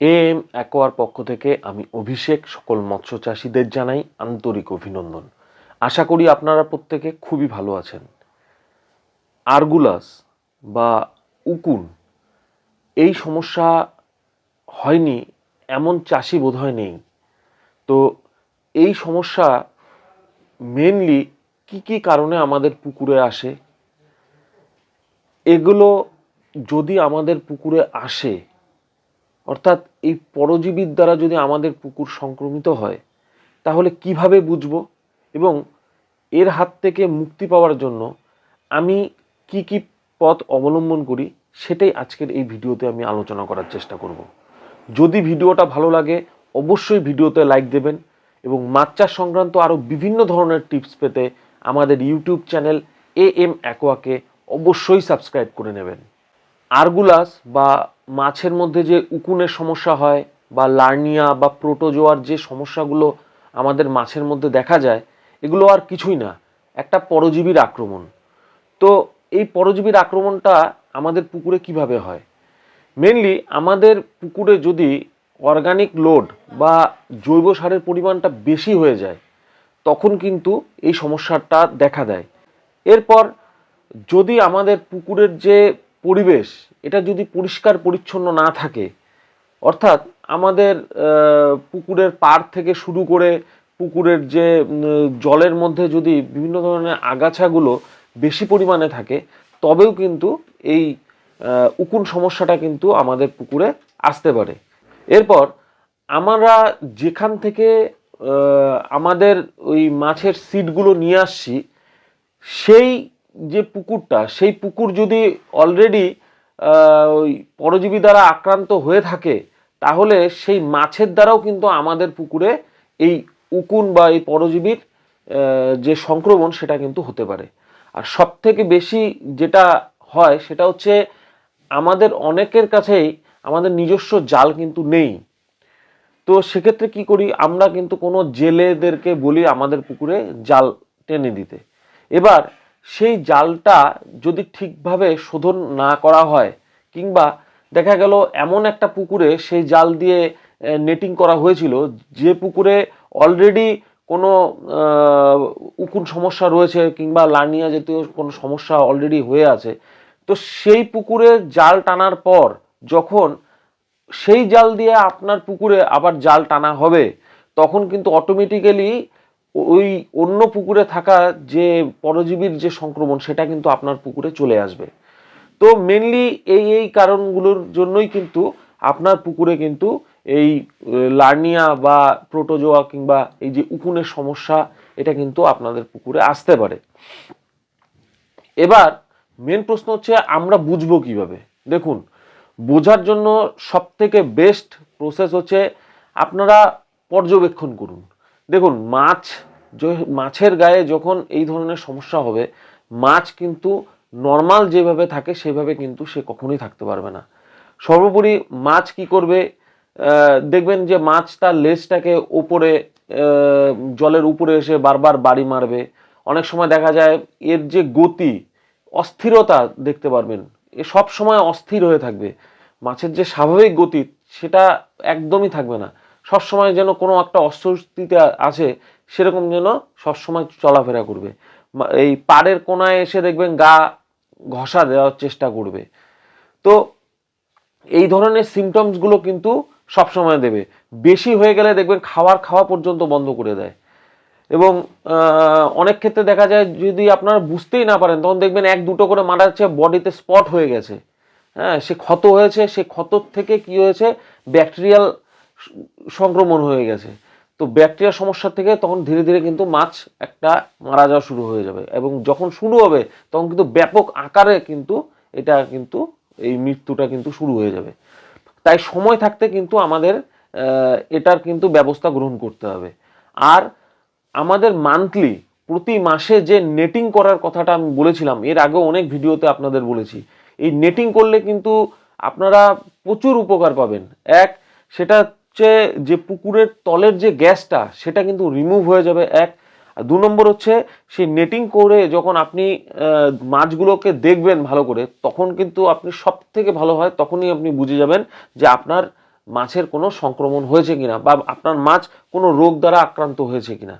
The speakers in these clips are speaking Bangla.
এম অ্যাকোয়ার পক্ষ থেকে আমি অভিষেক, সকল মৎস্য চাষিদের জানাই আন্তরিক অভিনন্দন। আশা করি আপনারা প্রত্যেকে খুবই ভালো আছেন। আরগুলাস বা উকুন, এই সমস্যা হয়নি, এমন চাষি বোধহয় নেই। তো এই সমস্যা মেনলি কি কি কারণে আমাদের পুকুরে আসে? এগুলো যদি আমাদের পুকুরে আসে অর্থাৎ এই পরজীবীর দ্বারা যদি আমাদের পুকুর সংক্রমিত হয়, তাহলে কীভাবে বুঝব? এবং এর হাত থেকে মুক্তি পাওয়ার জন্য আমি কি কি পথ অবলম্বন করি, সেটাই আজকের এই ভিডিওতে আমি আলোচনা করার চেষ্টা করব। যদি ভিডিওটা ভালো লাগে, অবশ্যই ভিডিওতে লাইক দেবেন এবং মাছ সংক্রান্ত আরও বিভিন্ন ধরনের টিপস পেতে আমাদের ইউটিউব চ্যানেল এ এম অ্যাকোয়াকে অবশ্যই সাবস্ক্রাইব করে নেবেন। আরগুলাস বা মাছের মধ্যে যে উকুনের সমস্যা হয় বা লার্নিয়া বা প্রোটোজোয়ার যে সমস্যাগুলো আমাদের মাছের মধ্যে দেখা যায়, এগুলো আর কিছুই না। একটা পরজীবীর আক্রমণ। তো এই পরজীবীর আক্রমণটা আমাদের পুকুরে কীভাবে হয়? মেনলি আমাদের পুকুরে যদি অর্গানিক লোড বা জৈব সারের পরিমাণটা বেশি হয়ে যায়, তখন কিন্তু এই সমস্যাটা দেখা দেয়। এরপর যদি আমাদের পুকুরের যে পরিবেশ এটা যদি পরিষ্কার পরিচ্ছন্ন না থাকে, অর্থাৎ আমাদের পুকুরের পাড় থেকে শুরু করে পুকুরের যে জলের মধ্যে যদি বিভিন্ন ধরনের আগাছাগুলো বেশি পরিমাণে থাকে, তবেও কিন্তু এই উকুন সমস্যাটা কিন্তু আমাদের পুকুরে আসতে পারে। এরপর আমরা যেখান থেকে আমাদের ওই মাছের সিটগুলো নিয়ে আসছি, সেই যে পুকুরটা, সেই পুকুর যদি অলরেডি ওই পরজীবী দ্বারা আক্রান্ত হয়ে থাকে, তাহলে সেই মাছের দ্বারাও কিন্তু আমাদের পুকুরে এই উকুন বা এই পরজীবীর যে সংক্রমণ সেটা কিন্তু হতে পারে। আর সব থেকে বেশি যেটা হয় সেটা হচ্ছে আমাদের অনেকের কাছেই আমাদের নিজস্ব জাল কিন্তু নেই। তো সেক্ষেত্রে কি করি, আমরা কিন্তু কোনো জেলেদেরকে বলি আমাদের পুকুরে জাল টেনে দিতে। এবার সেই জালটা যদি ঠিকভাবে শোধন না করা হয়, কিংবা দেখা গেল এমন একটা পুকুরে সেই জাল দিয়ে নেটিং করা হয়েছিল, যে পুকুরে অলরেডি কোনো উকুন সমস্যা রয়েছে, কিংবা লার্নিয়া জাতীয় কোনো সমস্যা অলরেডি হয়ে আছে, তো সেই পুকুরে জাল টানার পর যখন সেই জাল দিয়ে আপনার পুকুরে আবার জাল টানা হবে, তখন কিন্তু অটোমেটিক্যালি ওই অন্য পুকুরে থাকা যে পরজীবীর যে সংক্রমণ, সেটা কিন্তু আপনার পুকুরে চলে আসবে। তো মেনলি এই এই কারণগুলোর জন্যই কিন্তু আপনার পুকুরে কিন্তু এই লার্নিয়া বা প্রোটোজোয়া কিংবা এই যে উকুনের সমস্যা, এটা কিন্তু আপনাদের পুকুরে আসতে পারে। এবার মেন প্রশ্ন হচ্ছে, আমরা বুঝব কীভাবে? দেখুন, বোঝার জন্য সব থেকে বেস্ট প্রসেস হচ্ছে, আপনারা পর্যবেক্ষণ করুন। দেখুন, মাছ মাছের গায়ে যখন এই ধরনের সমস্যা হবে, মাছ কিন্তু নর্মাল যেভাবে থাকে, সেভাবে কিন্তু সে কখনোই থাকতে পারবে না। সর্বোপরি মাছ কি করবে? দেখবেন যে মাছ তার লেজটাকে ওপরে জলের উপরে এসে বারবার বাড়ি মারবে। অনেক সময় দেখা যায় এর যে গতি, অস্থিরতা দেখতে পারবেন। এ সব সময় অস্থির হয়ে থাকবে। মাছের যে স্বাভাবিক গতি, সেটা একদমই থাকবে না। সব সময় যেন কোনো একটা অস্বস্তিতে আছে, সেরকম যেন সবসময় চলাফেরা করবে। এই পাড়ের কোনায় এসে দেখবেন গা ঘষা দেওয়ার চেষ্টা করবে। তো এই ধরনের সিমটমসগুলো কিন্তু সবসময় দেবে। বেশি হয়ে গেলে দেখবেন খাওয়ার খাওয়া পর্যন্ত বন্ধ করে দেয়। এবং অনেক ক্ষেত্রে দেখা যায় যদি আপনারা বুঝতেই না পারেন, তখন দেখবেন এক দুটো করে মারা যাচ্ছে বডিতে স্পট হয়ে গেছে। হ্যাঁ সে ক্ষত হয়েছে, সে ক্ষতর থেকে কি হয়েছে? ব্যাকটেরিয়াল সংক্রমণ হয়ে গেছে। তো ব্যাকটেরিয়া সমস্যা থেকে তখন ধীরে ধীরে কিন্তু মাছ একটা মারা যাওয়া শুরু হয়ে যাবে এবং যখন শুরু হবে, তখন কিন্তু ব্যাপক আকারে কিন্তু এটা কিন্তু এই মৃত্যুটা কিন্তু শুরু হয়ে যাবে। তাই সময় থাকতে কিন্তু আমাদের এটার কিন্তু ব্যবস্থা গ্রহণ করতে হবে। আর আমাদের মান্থলি প্রতি মাসে যে নেটিং করার কথাটা আমি বলেছিলাম, এর আগেও অনেক ভিডিওতে আপনাদের বলেছি, এই নেটিং করলে কিন্তু আপনারা প্রচুর উপকার পাবেন। এক, সেটা হচ্ছে যে পুকুরের তলের যে গ্যাসটা, সেটা কিন্তু রিমুভ হয়ে যাবে, এক। আর দু নম্বর হচ্ছে, সেই নেটিং করে যখন আপনি মাছগুলোকে দেখবেন ভালো করে, তখন কিন্তু আপনি সব থেকে ভালো হয়, তখনই আপনি বুঝে যাবেন যে আপনার মাছের কোনো সংক্রমণ হয়েছে কিনা, বা আপনার মাছ কোনো রোগ দ্বারা আক্রান্ত হয়েছে কিনা।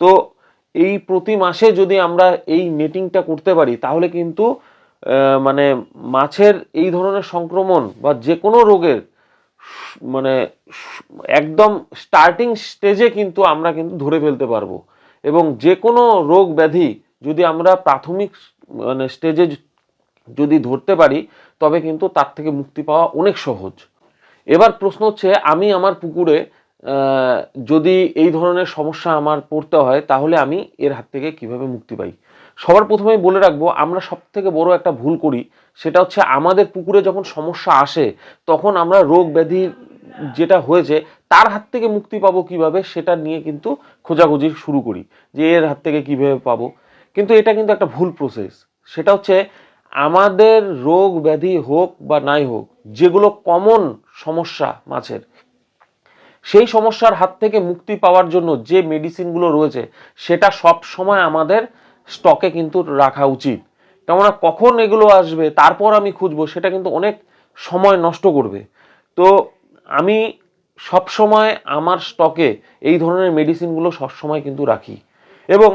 তো এই প্রতি মাসে যদি আমরা এই নেটিংটা করতে পারি, তাহলে কিন্তু মানে মাছের এই ধরনের সংক্রমণ বা যে কোনো রোগের মানে একদম স্টার্টিং স্টেজে কিন্তু আমরা কিন্তু ধরে ফেলতে পারব। এবং যে কোনো রোগ ব্যাধি যদি আমরা প্রাথমিক মানে স্টেজে যদি ধরতে পারি, তবে কিন্তু তার থেকে মুক্তি পাওয়া অনেক সহজ। এবার প্রশ্ন হচ্ছে, আমি আমার পুকুরে যদি এই ধরনের সমস্যা আমার পড়তে হয়, তাহলে আমি এর হাত থেকে কীভাবে মুক্তি পাই? সবার প্রথমেই বলে রাখব, আমরা সব থেকে বড় একটা ভুল করি সেটা হচ্ছে আমাদের পুকুরে যখন সমস্যা আসে, তখন আমরা রোগ ব্যাধি যেটা হয়েছে, তার হাত থেকে মুক্তি পাবো কীভাবে সেটা নিয়ে কিন্তু খোঁজাখুঁজি শুরু করি, যে এর হাত থেকে কীভাবে পাবো। কিন্তু এটা কিন্তু একটা ভুল প্রসেস সেটা হচ্ছে আমাদের রোগ ব্যাধি হোক বা নাই হোক, যেগুলো কমন সমস্যা মাছের, সেই সমস্যার হাত থেকে মুক্তি পাওয়ার জন্য যে মেডিসিনগুলো রয়েছে, সেটা সব সময় আমাদের স্টকে কিন্তু রাখা উচিত। কেননা কখন এগুলো আসবে, তারপর আমি খুঁজবো, সেটা কিন্তু অনেক সময় নষ্ট করবে। তো আমি সব সময় আমার স্টকে এই ধরনের মেডিসিনগুলো সবসময় কিন্তু রাখি। এবং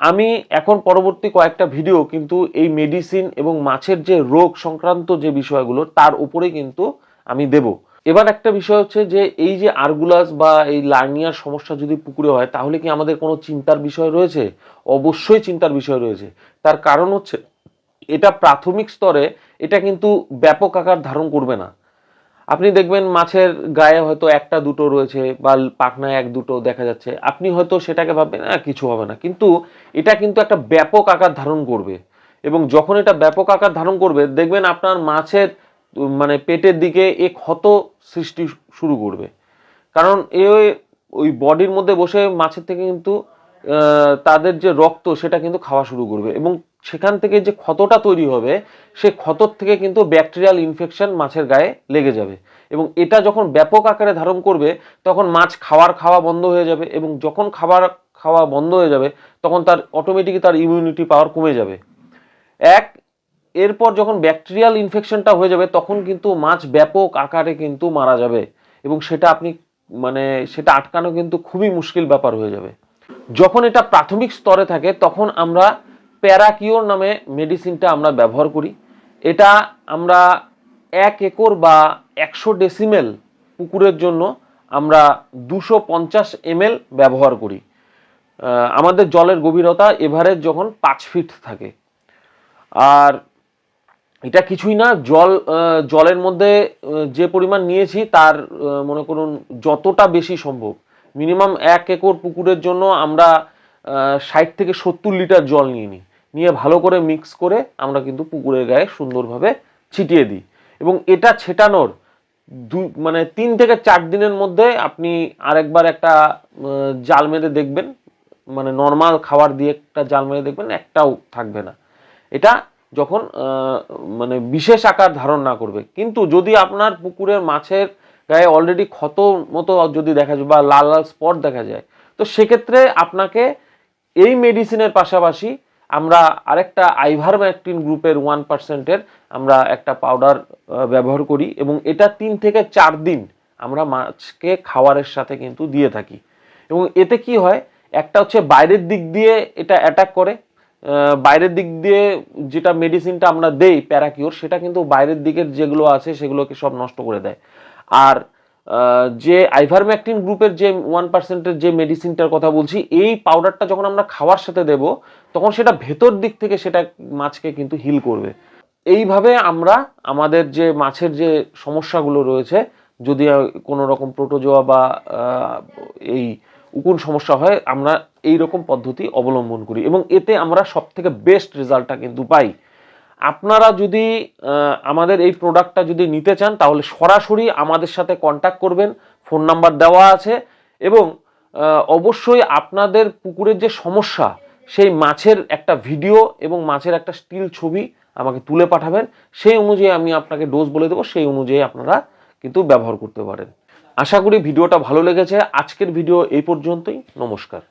আমি এখন পরবর্তী কয়েকটা ভিডিও কিন্তু এই মেডিসিন এবং মাছের যে রোগ সংক্রান্ত যে বিষয়গুলো, তার উপরে কিন্তু আমি দেব। এবার একটা বিষয় হচ্ছে যে, এই যে আরগুলাস বা এই লার্নিয়ার সমস্যা যদি পুকুরে হয়, তাহলে কি আমাদের কোনো চিন্তার বিষয় রয়েছে? অবশ্যই চিন্তার বিষয় রয়েছে। তার কারণ হচ্ছে এটা প্রাথমিক স্তরে এটা কিন্তু ব্যাপক আকার ধারণ করবে না। আপনি দেখবেন মাছের গায়ে হয়তো একটা দুটো রয়েছে বা পাখনায় এক দুটো দেখা যাচ্ছে। আপনি হয়তো সেটাকে ভাববেন না কিছু হবে না। কিন্তু এটা কিন্তু একটা ব্যাপক আকার ধারণ করবে এবং যখন এটা ব্যাপক আকার ধারণ করবে, দেখবেন আপনার মাছের মানে পেটের দিকে এ ক্ষত সৃষ্টি শুরু করবে। কারণ এ ওই বডির মধ্যে বসে মাছের থেকে কিন্তু তাদের যে রক্ত সেটা কিন্তু খাওয়া শুরু করবে এবং সেখান থেকে যে ক্ষতটা তৈরি হবে, সে ক্ষতর থেকে কিন্তু ব্যাকটেরিয়াল ইনফেকশন মাছের গায়ে লেগে যাবে। এবং এটা যখন ব্যাপক আকারে ধারণ করবে, তখন মাছ খাওয়ার খাওয়া বন্ধ হয়ে যাবে এবং যখন খাবার খাওয়া বন্ধ হয়ে যাবে, তখন তার অটোমেটিকই তার ইমিউনিটি পাওয়ার কমে যাবে। এক, এরপর যখন ব্যাকটেরিয়াল ইনফেকশনটা হয়ে যাবে, তখন কিন্তু মাছ ব্যাপক আকারে কিন্তু মারা যাবে এবং সেটা আপনি মানে সেটা আটকানো কিন্তু খুবই মুশকিল ব্যাপার হয়ে যাবে। যখন এটা প্রাথমিক স্তরে থাকে, তখন আমরা প্যারাকিওর নামে মেডিসিনটা আমরা ব্যবহার করি। এটা আমরা এক একর বা একশো ডেসিমেল পুকুরের জন্য আমরা দুশো পঞ্চাশ এমএল ব্যবহার করি। আমাদের জলের গভীরতা এভারেজ যখন পাঁচ ফিট থাকে। আর এটা কিছুই না, জল জলের মধ্যে যে পরিমাণ নিয়েছি তার মনে করুন যতটা বেশি সম্ভব। মিনিমাম এক একর পুকুরের জন্য আমরা ষাট থেকে সত্তর লিটার জল নিয়ে নিই। নিয়ে ভালো করে মিক্স করে আমরা কিন্তু পুকুরের গায়ে সুন্দরভাবে ছিটিয়ে দিই। এবং এটা ছেটানোর দু মানে তিন থেকে চার দিনের মধ্যে আপনি আরেকবার একটা জাল মেরে দেখবেন। মানে নর্মাল খাবার দিয়ে একটা জাল মেরে দেখবেন, একটাও থাকবে না। এটা যখন মানে বিশেষ আকার ধারণ না করবে। কিন্তু যদি আপনার পুকুরের মাছের গায়ে অলরেডি ক্ষত মতো যদি দেখা যায় বা লাল লাল স্পট দেখা যায়, তো সেক্ষেত্রে আপনাকে এই মেডিসিনের পাশাপাশি আমরা আরেকটা আইভারম্যাকটিন গ্রুপের ওয়ান পার্সেন্টের আমরা একটা পাউডার ব্যবহার করি এবং এটা তিন থেকে চার দিন আমরা মাছকে খাবারের সাথে কিন্তু দিয়ে থাকি। এবং এতে কি হয়, একটা হচ্ছে বাইরের দিক দিয়ে এটা অ্যাটাক করে বাইরের দিক দিয়ে যেটা মেডিসিনটা আমরা দেই প্যারাকিওর সেটা কিন্তু বাইরের দিকের যেগুলো আছে সেগুলোকে সব নষ্ট করে দেয়। আর যে আইভারম্যাকটিন গ্রুপের যে ওয়ান পার্সেন্টের যে মেডিসিনটার কথা বলছি, এই পাউডারটা যখন আমরা খাওয়ার সাথে দেব, তখন সেটা ভেতর দিক থেকে সেটা মাছকে কিন্তু হিল করবে। এইভাবে আমরা আমাদের যে মাছের যে সমস্যাগুলো রয়েছে, যদি কোনো রকম প্রোটোজোয়া বা এই উকুন সমস্যা হয়, আমরা এই রকম পদ্ধতি অবলম্বন করি এবং এতে আমরা সব থেকে বেস্ট রেজাল্টটা কিন্তু পাই। আপনারা যদি আমাদের এই প্রোডাক্টটা যদি নিতে চান, তাহলে সরাসরি আমাদের সাথে কন্ট্যাক্ট করবেন ফোন নাম্বার দেওয়া আছে এবং অবশ্যই আপনাদের পুকুরের যে সমস্যা, সেই মাছের একটা ভিডিও এবং মাছের একটা স্টিল ছবি আমাকে তুলে পাঠাবেন। সেই অনুযায়ী আমি আপনাকে ডোজ বলে দেবো, সেই অনুযায়ী আপনারা কিন্তু ব্যবহার করতে পারেন। আশা করি ভিডিওটা ভালো লেগেছে। আজকের ভিডিও এই পর্যন্তই। নমস্কার।